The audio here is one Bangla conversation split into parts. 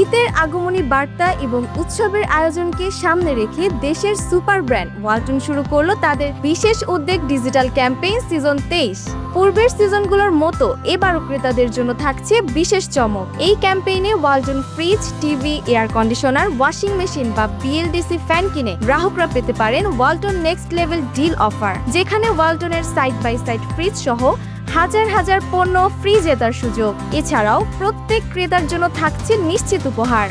শীতের আগমনী বার্তা এবং উৎসবের আয়োজনকে সামনে রেখে দেশের সুপার ব্র্যান্ড ওয়ালটন শুরু করল তাদের বিশেষ উদ্যোগ ডিজিটাল ক্যাম্পেইন সিজন তেইশ। পূর্বের সিজনগুলোর মতো এবারও ক্রেতাদের জন্য থাকছে বিশেষ চমক। এই ক্যাম্পেইনে Walton fridge, TV, air conditioner, washing machine বা বিএলডিসি ফ্যান কিনে গ্রাহকরা পেতে পারেন Walton next level deal offer, যেখানে ওয়ালটনের সাইড বাই সাইড ফ্রিজ সহ হাজার হাজার পণ্য ফ্রি জেতার সুযোগ। এছাড়াও প্রত্যেক ক্রেতার জন্য থাকছে নিশ্চিত উপহার।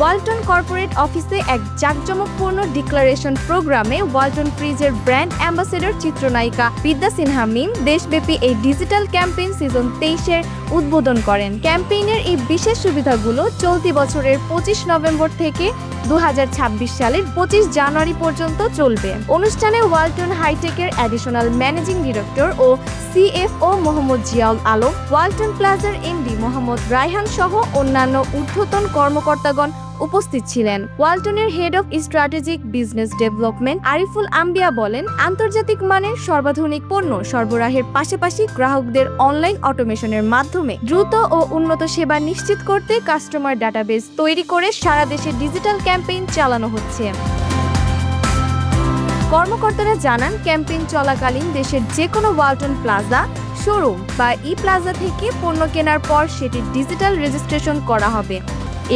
ওয়ালটন কর্পোরেট অফিসে এক জাঁকজমকপূর্ণ ডিক্লারেশন প্রোগ্রামে ওয়ালটন ফ্রিজের ব্র্যান্ড অ্যাম্বাসেডর, চিত্রনায়িকা বিদ্যা সিনহা মিম দেশব্যাপী এই ডিজিটাল ক্যাম্পেইন সিজন তেইশের উদ্বোধন করেন। ক্যাম্পেইনের এই বিশেষ সুবিধাগুলো চলতি বছরের পঁচিশ নভেম্বর থেকে দু হাজার ছাব্বিশ সালের পঁচিশ জানুয়ারি পর্যন্ত চলবে। অনুষ্ঠানে ওয়ালটন হাইটেকের অ্যাডিশনাল ম্যানেজিং ডিরেক্টর ও সিএফও মোহাম্মদ জিয়াউল আলম, ওয়ালটন প্লাজার এমডি মোহাম্মদ রায়হান সহ অন্যান্য ঊর্ধ্বতন কর্মকর্তাগণ উপস্থিত ছিলেন। ওয়ালটনের head of strategic business development Ariful Ambia বলেন, আন্তর্জাতিক মানের সর্বাধুনিক পণ্য সরবরাহের পাশাপাশি গ্রাহকদের অনলাইন অটোমেশনের মাধ্যমে দ্রুত ও উন্নত সেবা নিশ্চিত করতে কাস্টমার ডাটাবেস তৈরি করে সারা দেশে ডিজিটাল ক্যাম্পেইন চালানো হচ্ছে। কর্মকর্তারা জানান ক্যাম্পেইন চলাকালীন দেশের যে কোনো ওয়ালটন প্লাজা, শোরুম বা ই প্লাজা থেকে পণ্য কেনার পর সেটি ডিজিটাল রেজিস্ট্রেশন করা হবে।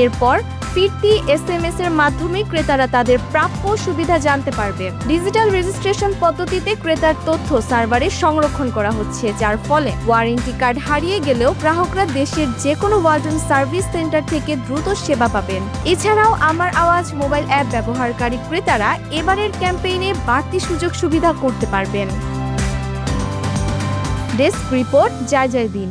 এরপর ফিরতি এস এম এস এর মাধ্যমে ক্রেতারা তাদের প্রাপ্য সুবিধা জানতে পারবে। ডিজিটাল রেজিস্ট্রেশন পদ্ধতিতে ক্রেতার তথ্য সার্ভারে সংরক্ষণ করা হচ্ছে, যার ফলে ওয়ারেন্টি কার্ড হারিয়ে গেলেও গ্রাহকরা দেশের যে কোনো ওয়ালটন সার্ভিস সেন্টার থেকে দ্রুত সেবা পাবেন। এছাড়াও আমার আওয়াজ মোবাইল অ্যাপ ব্যবহারকারী ক্রেতারা এবারের ক্যাম্পেইনে বাড়তি সুযোগ সুবিধা করতে পারবেন। ডেস্ক রিপোর্ট জয় জয় দিন